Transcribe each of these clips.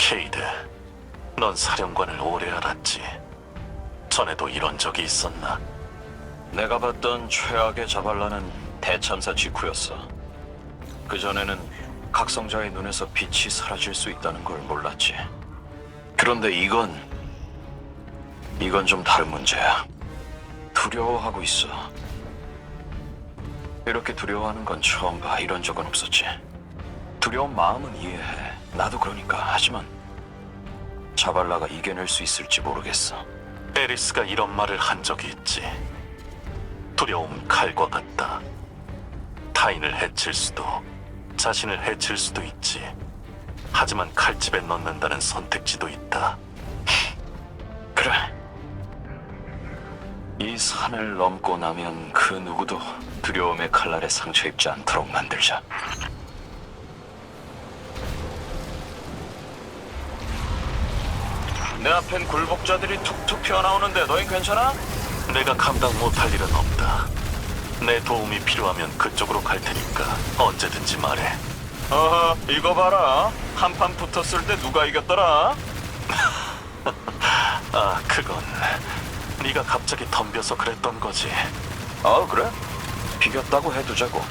케이드, 넌 사령관을 오래 알았지. 전에도 이런 적이 있었나? 내가 봤던 최악의 자발라는 대참사 직후였어. 그 전에는 각성자의 눈에서 빛이 사라질 수 있다는 걸 몰랐지. 그런데 이건 이건 좀 다른 문제야. 두려워하고 있어. 이렇게 두려워하는 건 처음 봐. 이런 적은 없었지. 두려운 마음은 이해해. 나도 그러니까. 하지만 자발라가 이겨낼 수 있을지 모르겠어. 에리스가 이런 말을 한 적이 있지. 두려움 칼과 같다. 타인을 해칠 수도, 자신을 해칠 수도 있지. 하지만 칼집에 넣는다는 선택지도 있다. 그래. 이 산을 넘고 나면 그 누구도 두려움의 칼날에 상처 입지 않도록 만들자. 내 앞엔 굴복자들이 툭툭 튀어나오는데 너흰 괜찮아? 내가 감당 못할 일은 없다. 내 도움이 필요하면 그쪽으로 갈 테니까 언제든지 말해. 어허, 이거 봐라. 한판 붙었을 때 누가 이겼더라? 아, 그건 네가 갑자기 덤벼서 그랬던 거지. 아, 그래? 비겼다고 해두자고.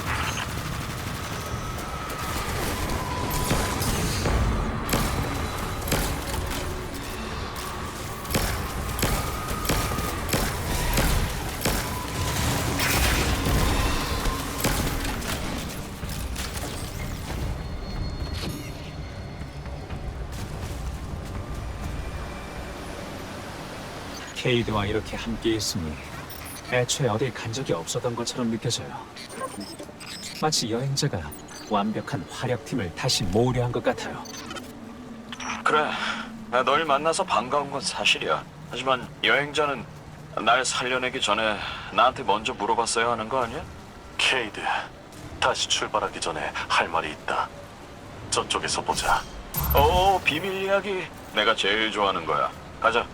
케이드와 이렇게 함께 있으니 애초에 어딜 간 적이 없었던 것처럼 느껴져요. 마치 여행자가 완벽한 활약팀을 다시 모으려 한 것 같아요. 그래, 아, 널 만나서 반가운 건 사실이야. 하지만 여행자는 날 살려내기 전에 나한테 먼저 물어봤어야 하는 거 아니야? 케이드, 다시 출발하기 전에 할 말이 있다. 저쪽에서 보자. 오, 비밀 이야기. 내가 제일 좋아하는 거야. 가자.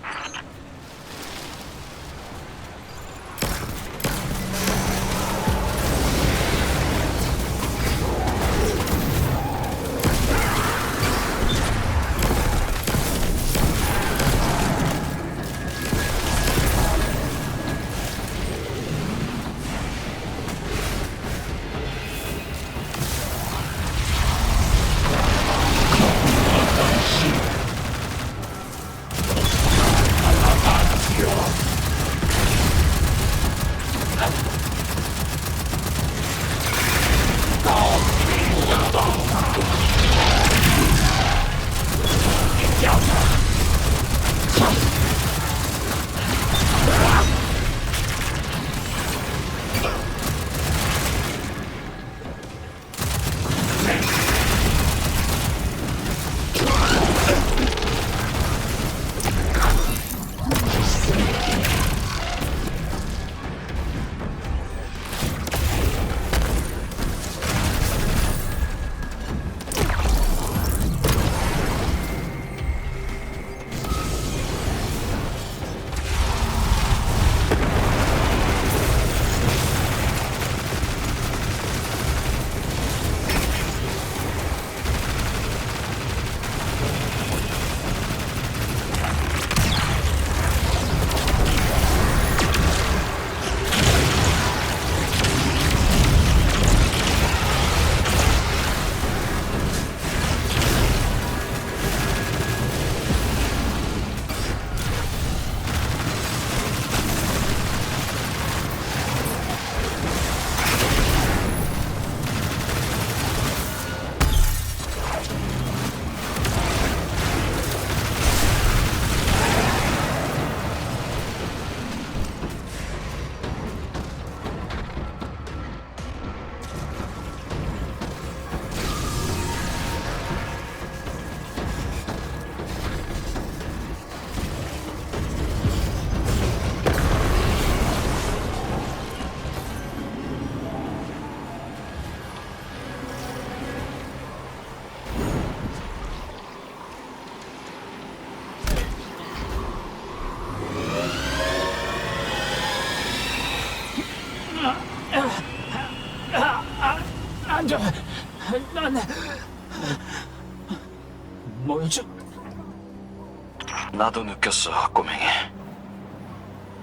나도 느꼈어, 꼬맹이.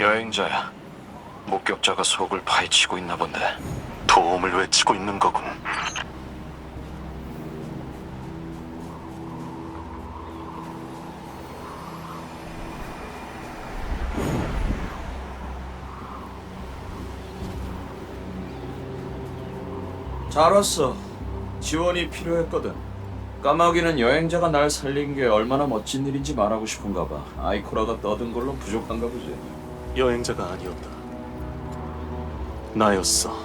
여행자야. 목격자가 속을 파헤치고 있나 본데. 도움을 외치고 있는 거군. 잘 왔어. 지원이 필요했거든. 까마귀는 여행자가 날 살린 게 얼마나 멋진 일인지 말하고 싶은가 봐. 아이코라가 떠든 걸로 부족한가 보지. 여행자가 아니었다. 나였어.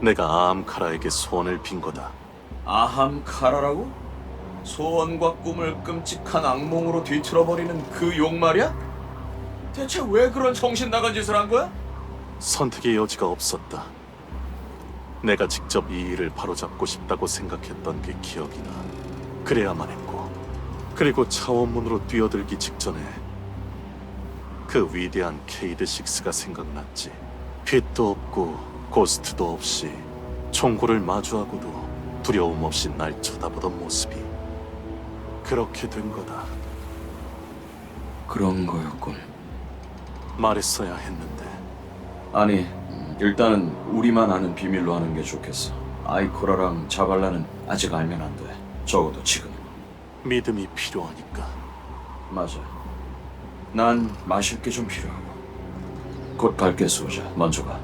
내가 아암카라에게 소원을 빈 거다. 아함카라라고? 소원과 꿈을 끔찍한 악몽으로 뒤틀어버리는 그 욕 말이야? 대체 왜 그런 정신 나간 짓을 한 거야? 선택의 여지가 없었다. 내가 직접 이 일을 바로잡고 싶다고 생각했던 게 기억이 나. 그래야만 했고. 그리고 차원문으로 뛰어들기 직전에 그 위대한 케이드 식스가 생각났지. 빛도 없고 고스트도 없이 총구를 마주하고도 두려움 없이 날 쳐다보던 모습이 그렇게 된 거다. 그런 거였군. 말했어야 했는데 아니, 일단은 우리만 아는 비밀로 하는 게 좋겠어. 아이코라랑 자발라는 아직 알면 안 돼. 적어도 지금. 믿음이 필요하니까. 맞아. 난 마실 게 좀 필요하고. 곧 갈게, 수호자. 먼저 가.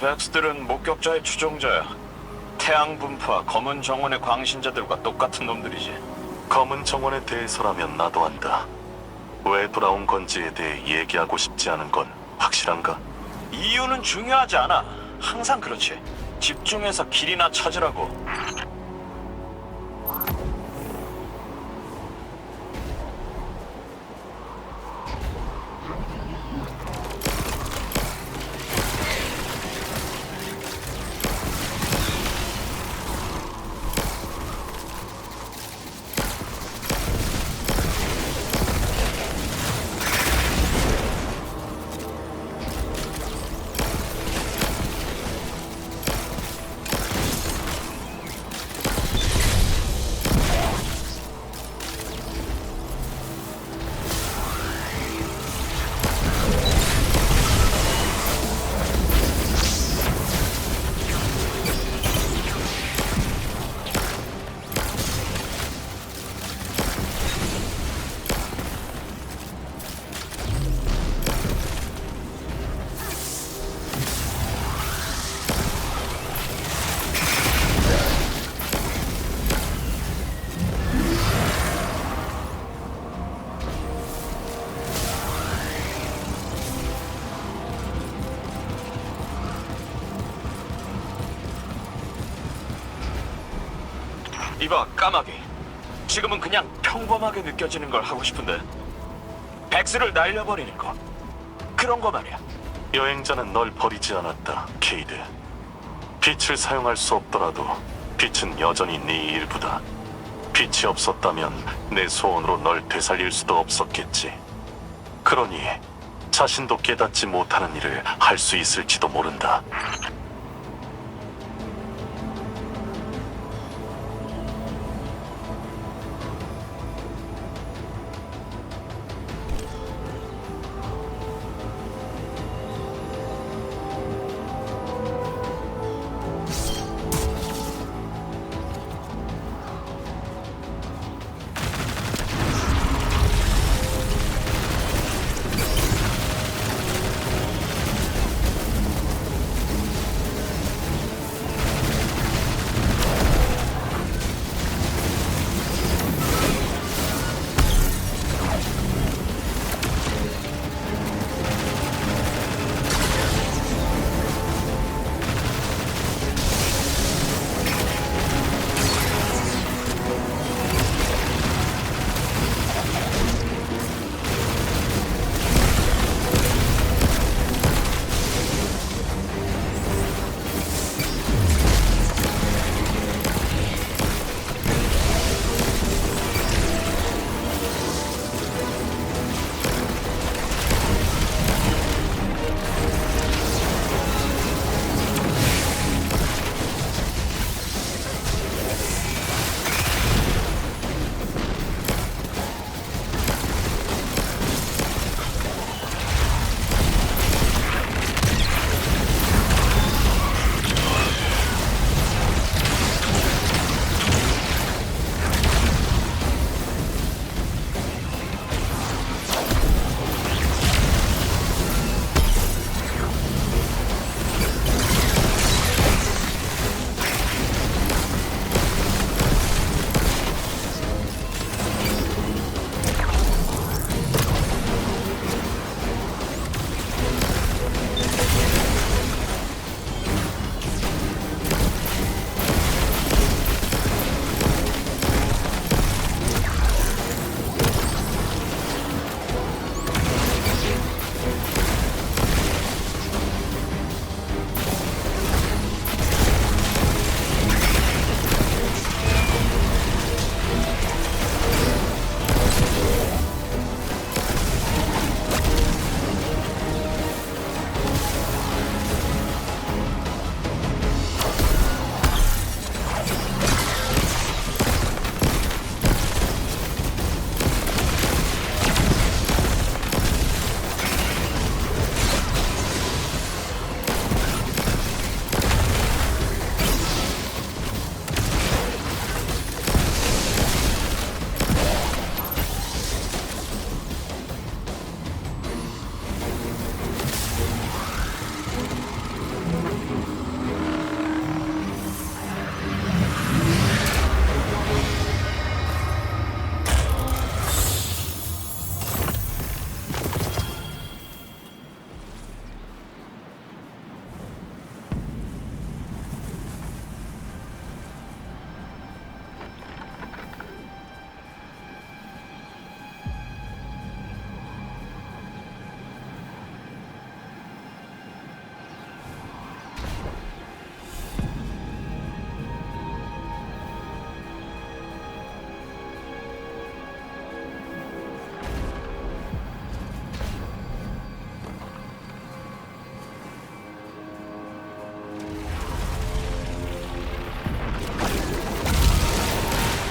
백스들은 목격자의 추종자야. 태양 분파 검은 정원의 광신자들과 똑같은 놈들이지. 검은 정원에 대해서라면 나도 안다. 왜 돌아온 건지에 대해 얘기하고 싶지 않은 건 확실한가? 이유는 중요하지 않아. 항상 그렇지. 집중해서 길이나 찾으라고. 이봐 까마귀. 지금은 그냥 평범하게 느껴지는 걸 하고 싶은데 백스를 날려버리는 거. 그런 거 말이야. 여행자는 널 버리지 않았다, 케이드. 빛을 사용할 수 없더라도 빛은 여전히 네 일부다. 빛이 없었다면 내 소원으로 널 되살릴 수도 없었겠지. 그러니 자신도 깨닫지 못하는 일을 할 수 있을지도 모른다.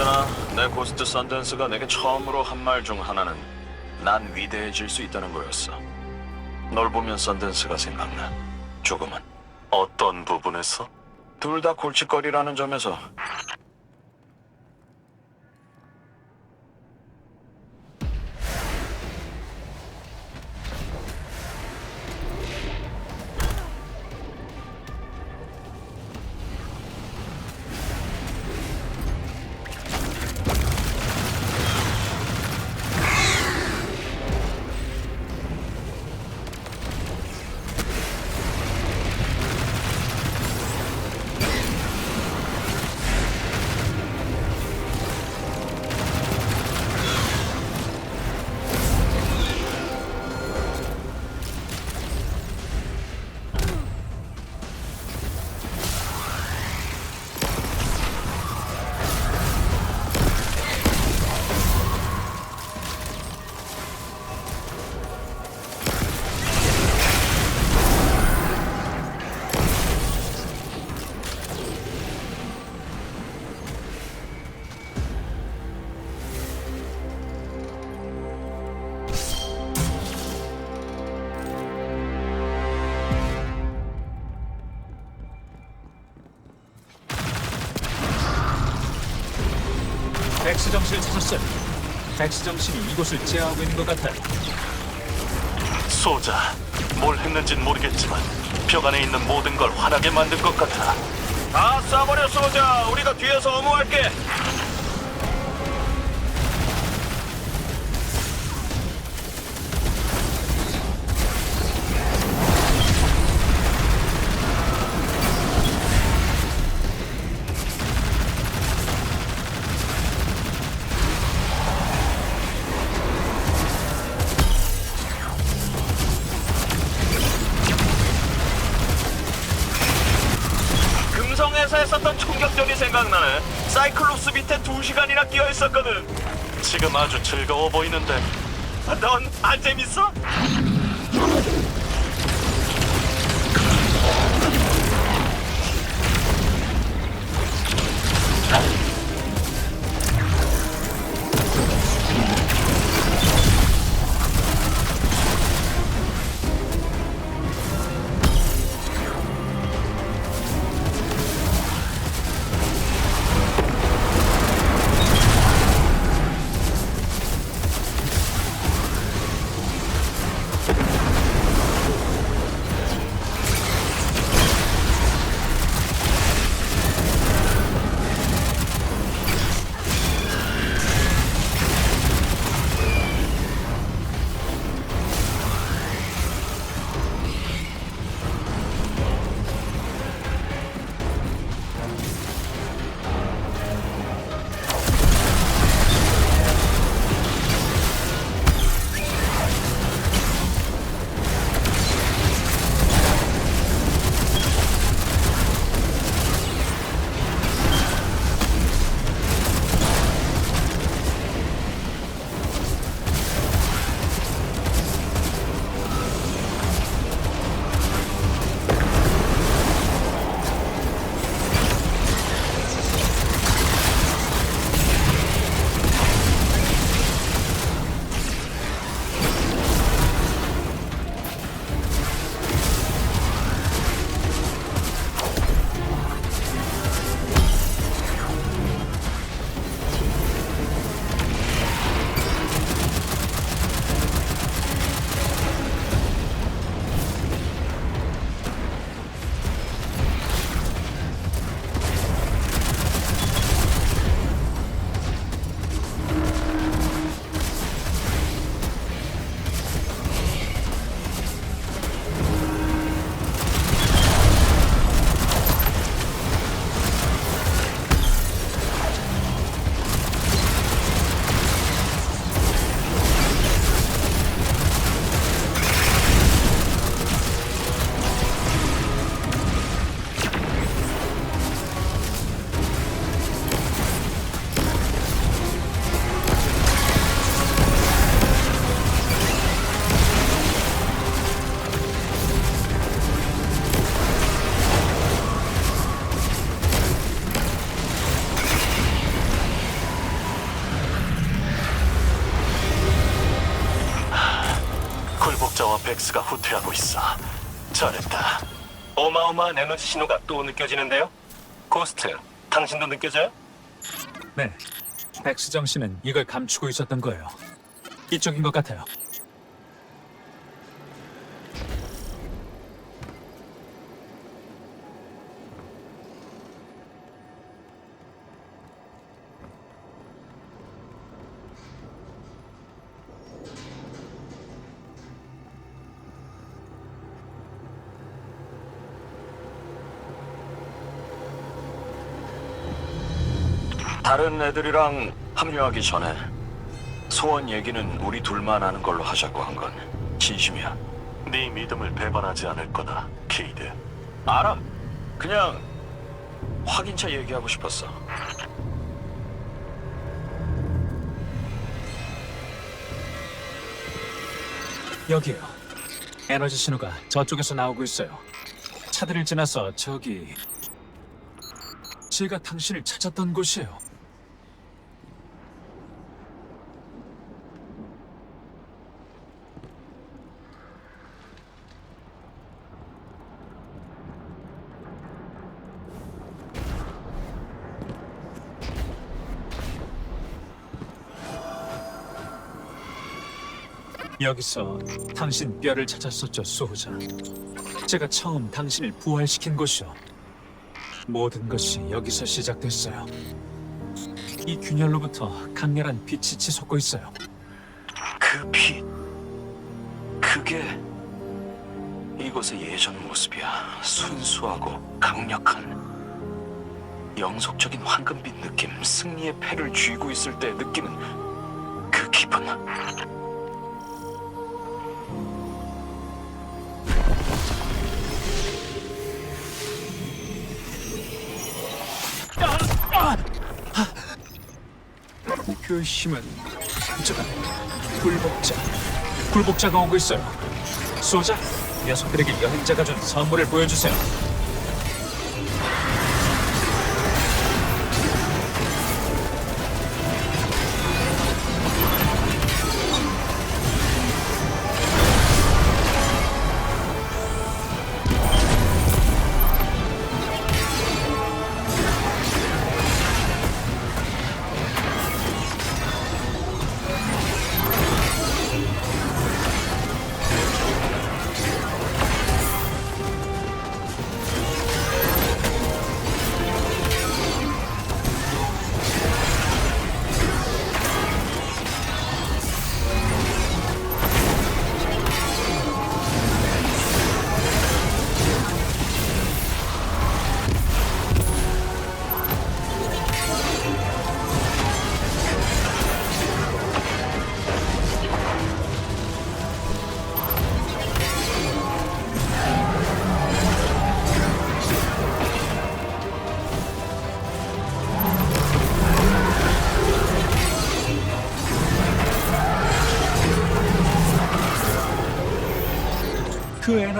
어쩌나 내 고스트 썬댄스가 내게 처음으로 한 말 중 하나는 난 위대해질 수 있다는 거였어. 널 보면 썬댄스가 생각나. 조금은. 어떤 부분에서? 둘 다 골칫거리라는 점에서 백스 정신이 이곳을 제어하고 있는 것 같아요. 소자, 뭘 했는진 모르겠지만 벽 안에 있는 모든 걸 화나게 만든 것 같아. 다 쏴버려 쏘자. 우리가 뒤에서 어무할게. 있었거든. 지금 아주 즐거워 보이는데 넌 안 재밌어? 벡스가 후퇴하고 있어. 잘했다. 어마어마한 에너지 신호가 또 느껴지는데요? 고스트, 당신도 느껴져요? 네. 백수정 씨는 이걸 감추고 있었던 거예요. 이쪽인 것 같아요. 다른 애들이랑 합류하기 전에 소원 얘기는 우리 둘만 아는 걸로 하자고 한 건 진심이야. 네 믿음을 배반하지 않을 거다, 케이드. 알아. 그냥 확인차 얘기하고 싶었어. 여기요. 에너지 신호가 저쪽에서 나오고 있어요. 차들을 지나서 저기 제가 당신을 찾았던 곳이에요. 여기서 당신 뼈를 찾았었죠, 수호자. 제가 처음 당신을 부활시킨 곳이요. 모든 것이 여기서 시작됐어요. 이 균열로부터 강렬한 빛이 치솟고 있어요. 그 빛, 그게 이곳의 예전 모습이야. 순수하고 강력한 영속적인 황금빛 느낌, 승리의 패를 쥐고 있을 때 느끼는 그 기분. 그 힘은 저가 굴복자, 굴복자가 오고 있어요. 수호자, 녀석들에게 여행자가 준 선물을 보여주세요.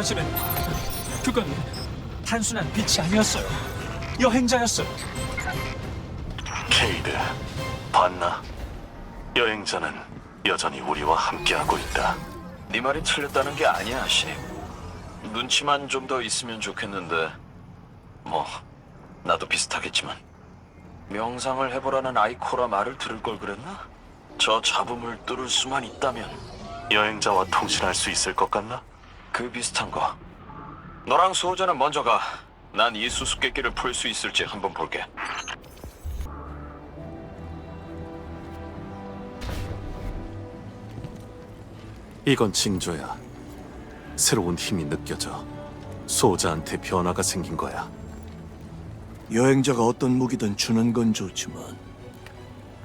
그 에너지는 그건 단순한 빛이 아니었어요. 여행자였어요. 케이드, 봤나? 여행자는 여전히 우리와 함께하고 있다. 네 말이 틀렸다는 게 아니야, 신입. 눈치만 좀 더 있으면 좋겠는데. 뭐, 나도 비슷하겠지만. 명상을 해보라는 아이코라 말을 들을 걸 그랬나? 저 잡음을 뚫을 수만 있다면 여행자와 통신할 수 있을 것 같나? 그 비슷한 거. 너랑 수호자는 먼저 가. 난 이 수수께끼를 풀 수 있을지 한번 볼게. 이건 징조야. 새로운 힘이 느껴져. 소자한테 변화가 생긴 거야. 여행자가 어떤 무기든 주는 건 좋지만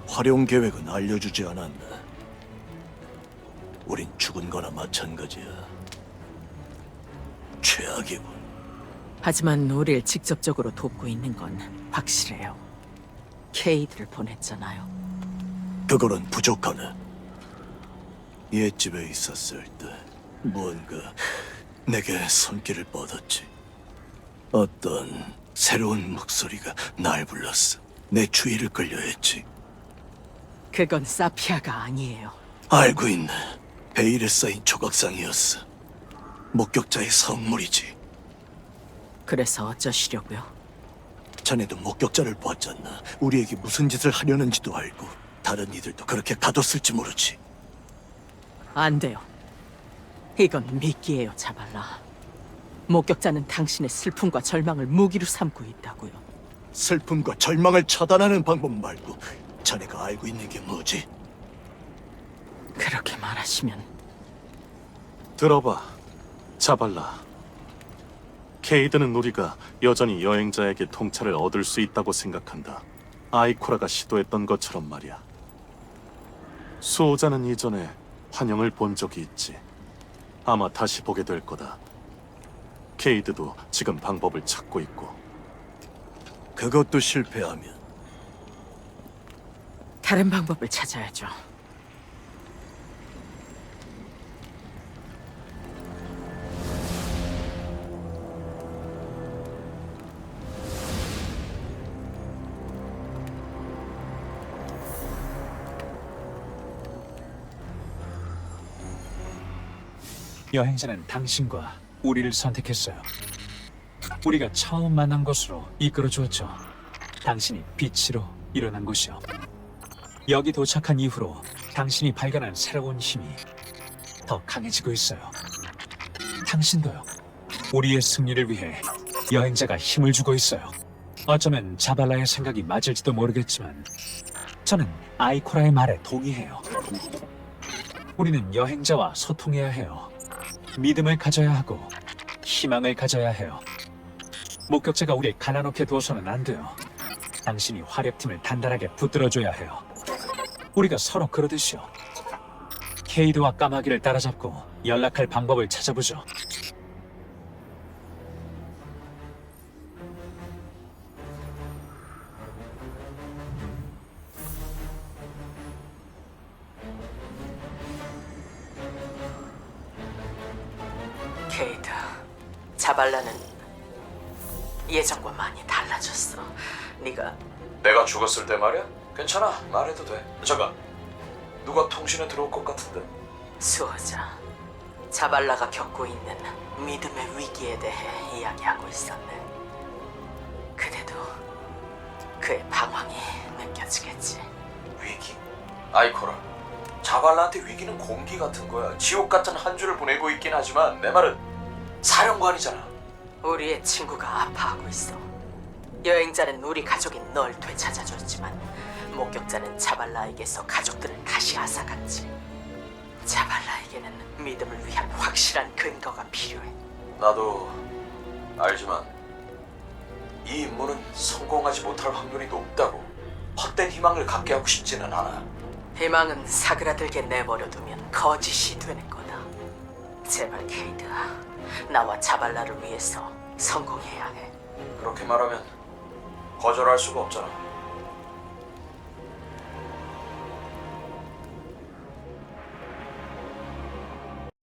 활용 계획은 알려주지 않았네. 우린 죽은 거나 마찬가지야. 최악이군. 하지만 우릴 직접적으로 돕고 있는 건 확실해요. 케이드를 보냈잖아요. 그거는 부족하네. 옛집에 있었을 때 무언가 내게 손길을 뻗었지. 어떤 새로운 목소리가 날 불렀어. 내 주의를 끌려 했지. 그건 사피아가 아니에요. 알고 있네. 베일에 쌓인 조각상이었어. 목격자의 성물이지. 그래서 어쩌시려고요? 자네도 목격자를 보았잖아. 우리에게 무슨 짓을 하려는지도 알고 다른 이들도 그렇게 가뒀을지 모르지. 안 돼요. 이건 미끼예요, 자발라. 목격자는 당신의 슬픔과 절망을 무기로 삼고 있다고요. 슬픔과 절망을 차단하는 방법 말고 자네가 알고 있는 게 뭐지? 그렇게 말하시면 들어봐, 자발라. 케이드는 우리가 여전히 여행자에게 통찰을 얻을 수 있다고 생각한다. 아이코라가 시도했던 것처럼 말이야. 수호자는 이전에 환영을 본 적이 있지. 아마 다시 보게 될 거다. 케이드도 지금 방법을 찾고 있고. 그것도 실패하면 다른 방법을 찾아야죠. 여행자는 당신과 우리를 선택했어요. 우리가 처음 만난 곳으로 이끌어 주었죠. 당신이 빛으로 일어난 곳이요. 여기 도착한 이후로 당신이 발견한 새로운 힘이 더 강해지고 있어요. 당신도요. 우리의 승리를 위해 여행자가 힘을 주고 있어요. 어쩌면 자발라의 생각이 맞을지도 모르겠지만 저는 아이코라의 말에 동의해요. 우리는 여행자와 소통해야 해요. 믿음을 가져야 하고 희망을 가져야 해요. 목격자가 우리 가라놓게 두어서는 안 돼요. 당신이 화력팀을 단단하게 붙들어줘야 해요. 우리가 서로 그러듯이요. 케이드와 까마귀를 따라잡고 연락할 방법을 찾아보죠. 죽었을 때 말이야? 괜찮아 말해도 돼 잠깐 누가 통신에 들어올 것 같은데 수호자, 자발라가 겪고 있는 믿음의 위기에 대해 이야기하고 있었네. 그대도 그의 방황이 느껴지겠지. 위기? 아이코라 자발라한테 위기는 공기 같은 거야 지옥 같은 한 주를 보내고 있긴 하지만 내 말은 사령관이잖아 우리의 친구가 아파하고 있어. 여행자는 우리 가족인 널 되찾아줬지만 목격자는 자발라에게서 가족들을 다시 앗아갔지. 자발라에게는 믿음을 위한 확실한 근거가 필요해. 나도 알지만 이 임무는 성공하지 못할 확률이 높다고 헛된 희망을 갖게 하고 싶지는 않아 희망은 사그라들게 내버려두면 거짓이 되는 거다. 제발 케이드, 나와 자발라를 위해서 성공해야 해. 그렇게 말하면 거절할 수가 없잖아